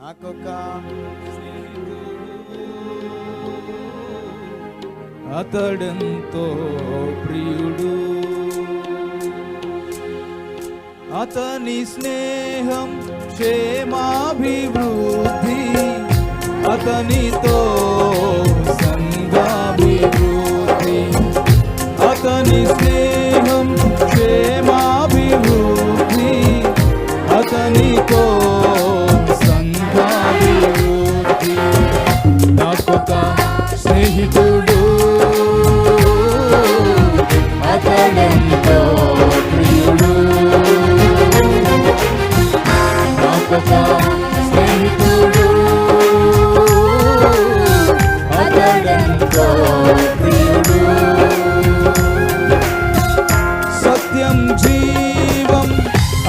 నాకొక అతడంతో ప్రియుడు. అతని స్నేహం క్షేమాభివృద్ధి. అతనితో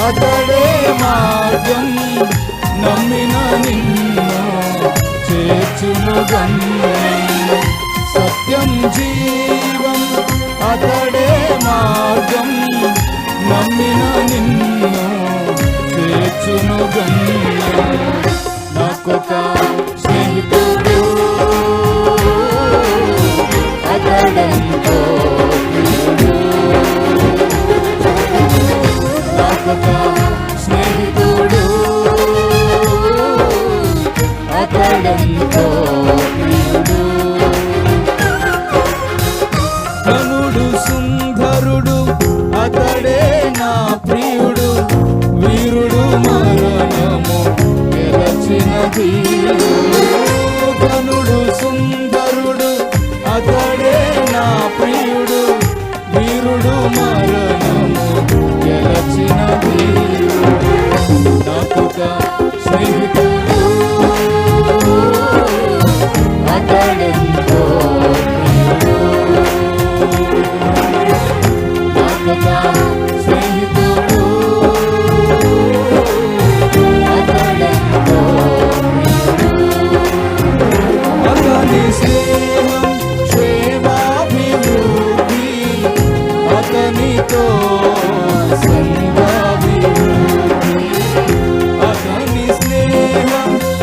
అతడే మార్గం నమ్మిన నిన్ను చేర్చును గమ్యం సత్యం జీ assim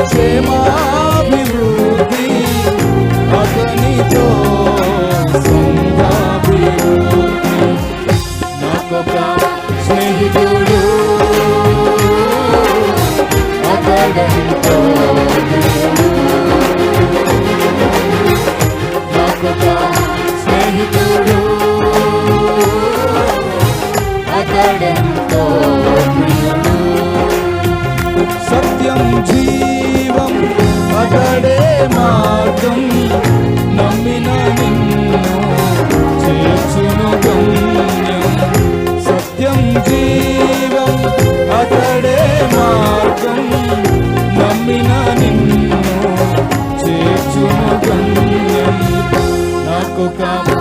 క్షేమాభివృద్ధి అతనితో సంఘాభివృద్ధి. నాకొక స్నేహితుడు అతడితో నమ్మిన నిన్ను చేర్చున నాకు కావు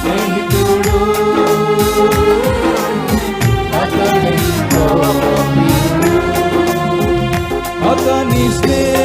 స్నేహితుడు. అతని స్నేహితుడు